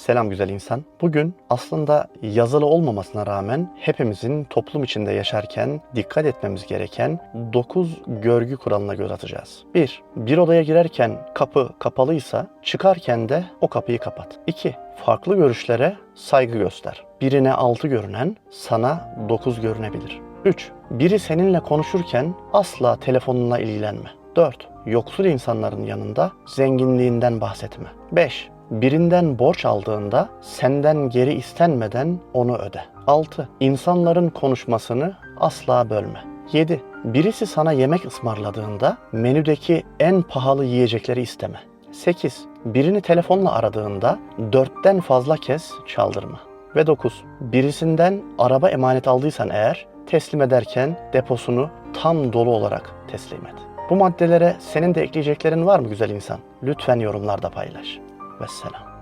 Selam güzel insan. Bugün aslında yazılı olmamasına rağmen hepimizin toplum içinde yaşarken dikkat etmemiz gereken 9 görgü kuralına göz atacağız. 1. Bir odaya girerken kapı kapalıysa çıkarken de o kapıyı kapat. 2. Farklı görüşlere saygı göster. Birine 6 görünen sana 9 görünebilir. 3. Biri seninle konuşurken asla telefonunla ilgilenme. 4. Yoksul insanların yanında zenginliğinden bahsetme. 5. Birinden borç aldığında senden geri istenmeden onu öde. 6. İnsanların konuşmasını asla bölme. 7. Birisi sana yemek ısmarladığında menüdeki en pahalı yiyecekleri isteme. 8. Birini telefonla aradığında dörtten fazla kez çaldırma. Ve 9. Birisinden araba emanet aldıysan eğer teslim ederken deposunu tam dolu olarak teslim et. Bu maddelere senin de ekleyeceklerin var mı güzel insan? Lütfen yorumlarda paylaş. ወሰላም።